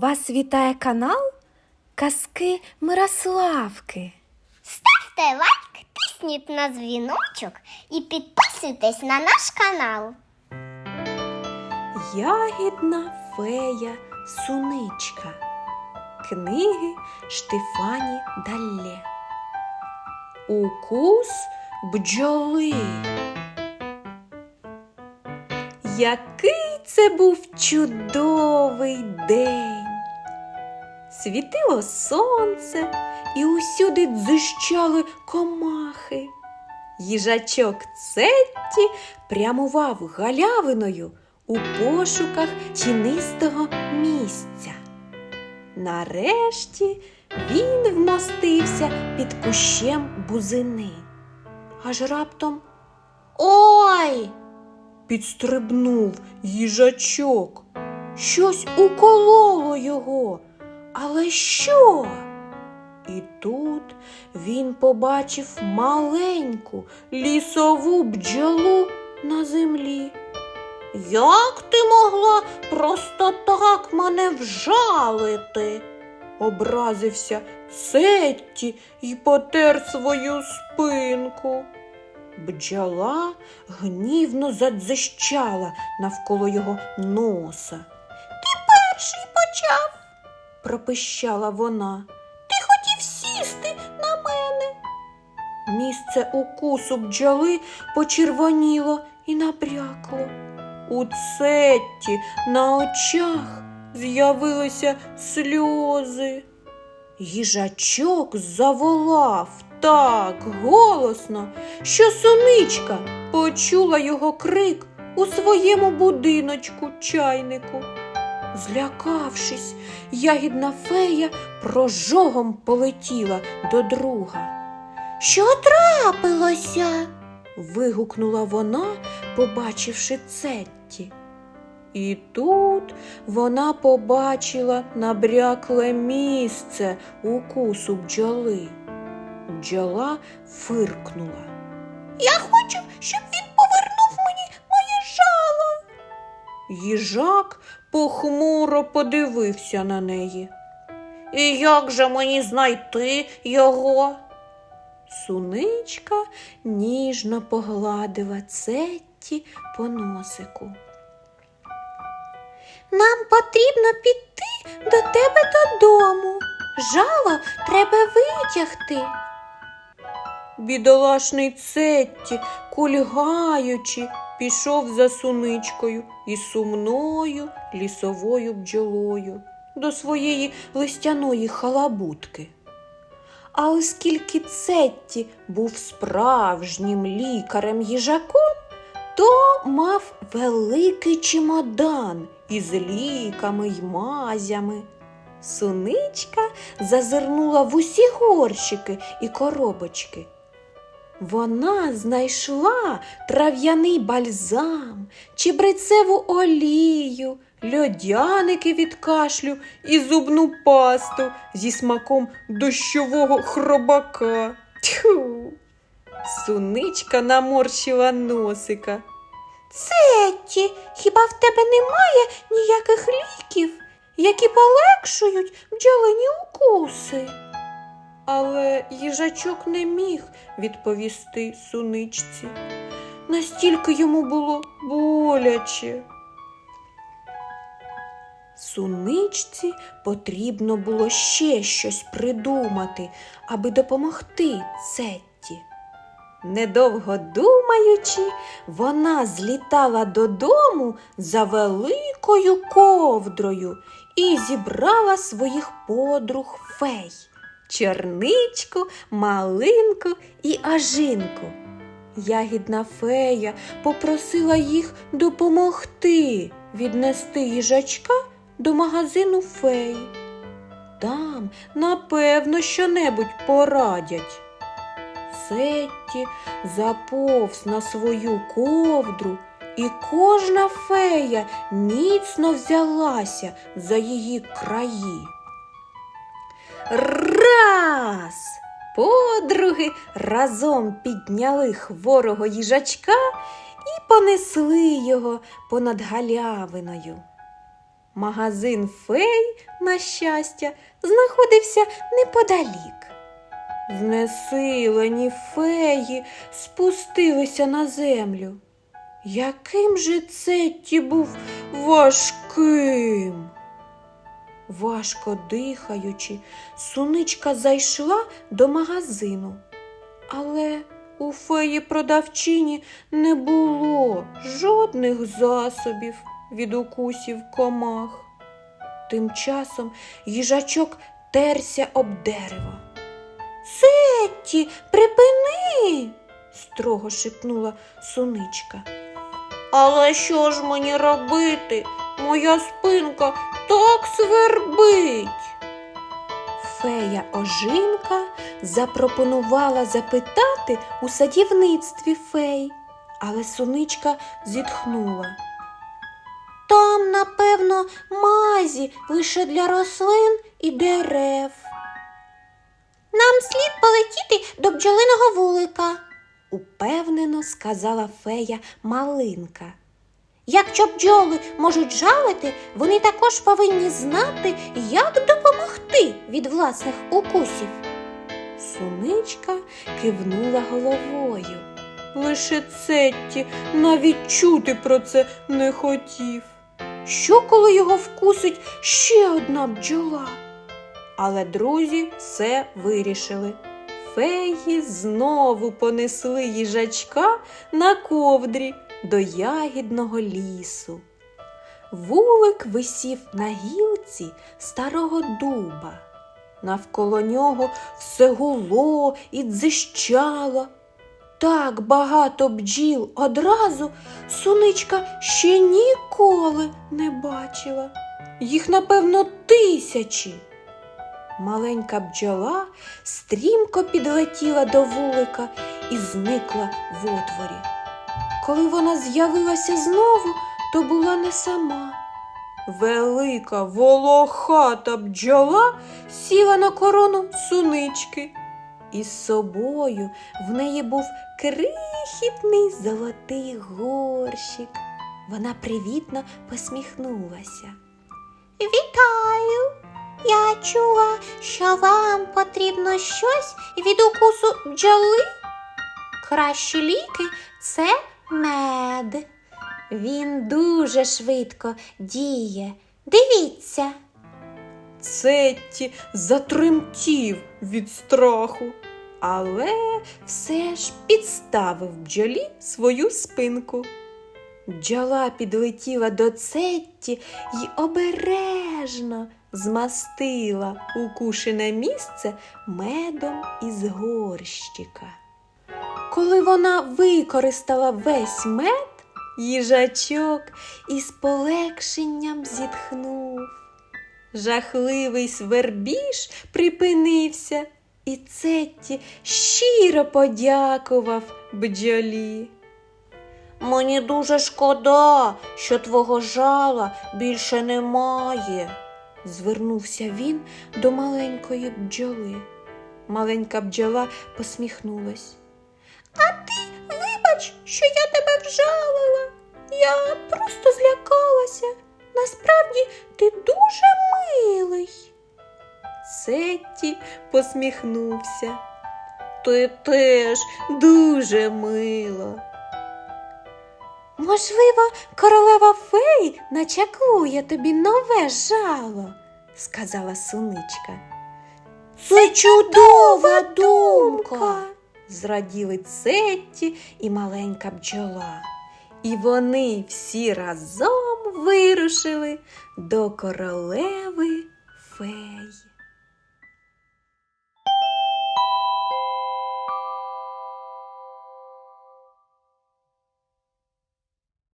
Вас вітає канал Казки Мирославки. Ставте лайк, тисніть на дзвіночок і підписуйтесь на наш канал. Ягідна фея Суничка. Книги Штефані Далле. Укус бджоли. Який це був чудовий день! Світило сонце, і усюди дзищали комахи. Їжачок Цетті прямував галявиною у пошуках тінистого місця. Нарешті він вмостився під кущем бузини. Аж раптом Ой! підстрибнув їжачок. Щось укололо його. Але що? І тут він побачив маленьку лісову бджолу на землі. Як ти могла просто так мене вжалити? образився Сетті і потер свою спинку. Бджола гнівно задзищала навколо його носа. Пропищала вона. Ти хотів сісти на мене. Місце укусу бджоли почервоніло і набрякло. У цетті на очах з'явилися сльози. Їжачок заволав так голосно, що суничка почула його крик у своєму будиночку чайнику. Злякавшись, ягідна фея прожогом полетіла до друга. Що трапилося? вигукнула вона, побачивши Цетті. І тут вона побачила набрякле місце укусу бджоли. Бджола фиркнула. Я хочу, щоб він повернув мені моє жало. Їжак похмуро подивився на неї. І як же мені знайти його? Суничка ніжно погладила Цетті по носику. Нам потрібно піти до тебе додому. Жало треба витягти. Бідолашний Цетті, кульгаючи, пішов за суничкою і сумною лісовою бджолою до своєї листяної халабутки. А оскільки Цетті був справжнім лікарем їжаком, то мав великий чемодан із ліками й мазями. Суничка зазирнула в усі горщики і коробочки. Вона знайшла трав'яний бальзам, чебрецеву олію, льодяники від кашлю і зубну пасту зі смаком дощового хробака. Тьху! Суничка наморщила носика. Цетті, хіба в тебе немає ніяких ліків, які полегшують бджолині укуси? Але їжачок не міг відповісти суничці. Настільки йому було боляче. Суничці потрібно було ще щось придумати, аби допомогти Цетті. Недовго думаючи, вона злітала додому за великою ковдрою і зібрала своїх подруг фей чорничку, малинку і ажинку. Ягідна фея попросила їх допомогти віднести їжачка до магазину феї. Там, напевно, щонебудь порадять. Сетті заповз на свою ковдру, і кожна фея міцно взялася за її краї. Раз! Подруги разом підняли хворого їжачка і понесли його понад галявиною. Магазин фей, на щастя, знаходився неподалік. Знесилені феї спустилися на землю. Яким же Цетті був важким. Важко дихаючи, суничка зайшла до магазину, але у феї продавчині не було жодних засобів від укусів комах. Тим часом їжачок терся об дерево. Цетті, припини, строго шепнула суничка. Але що ж мені робити? Моя спинка так свербить. Фея Ожинка запропонувала запитати у садівництві фей, але суничка зітхнула. Там, напевно, мазі лише для рослин і дерев. Нам слід полетіти до бджолиного вулика, упевнено сказала фея Малинка. Якщо бджоли можуть жалити, вони також повинні знати, як допомогти від власних укусів. Суничка кивнула головою. Лише Цетті навіть чути про це не хотів. Що, коли його вкусить ще одна бджола? Але друзі все вирішили. Феї знову понесли їжачка на ковдрі до ягідного лісу. Вулик висів на гілці старого дуба. Навколо нього все гуло і дзищало. Так багато бджіл одразу суничка ще ніколи не бачила. Їх, напевно, тисячі. Маленька бджола стрімко підлетіла до вулика і зникла в отворі. Коли вона з'явилася знову, то була не сама. Велика волохата бджола сіла на корону сунички. І з собою в неї був крихітний золотий горщик. Вона привітно посміхнулася. Вітаю! Я чула, що вам потрібно щось від укусу бджоли. Кращі ліки це мед. Він дуже швидко діє. Дивіться. Цетті затремтів від страху, але все ж підставив бджолі свою спинку. Бджола підлетіла до Цетті й обережно змастила укушене місце медом із горщика. Коли вона використала весь мед, їжачок із полегшенням зітхнув. Жахливий свербіж припинився, і Цетті щиро подякував бджолі. Мені дуже шкода, що твого жала більше немає, звернувся він до маленької бджоли. Маленька бджола посміхнулась. А ти вибач, що я тебе вжалила. Я просто злякалася. Насправді ти дуже милий. Сетті посміхнувся. Ти теж дуже мила. Можливо, королева фей начаклує тобі нове жало, сказала суничка. Це чудова думка, зраділи Цетті і маленька бджола. І вони всі разом вирушили до королеви фей.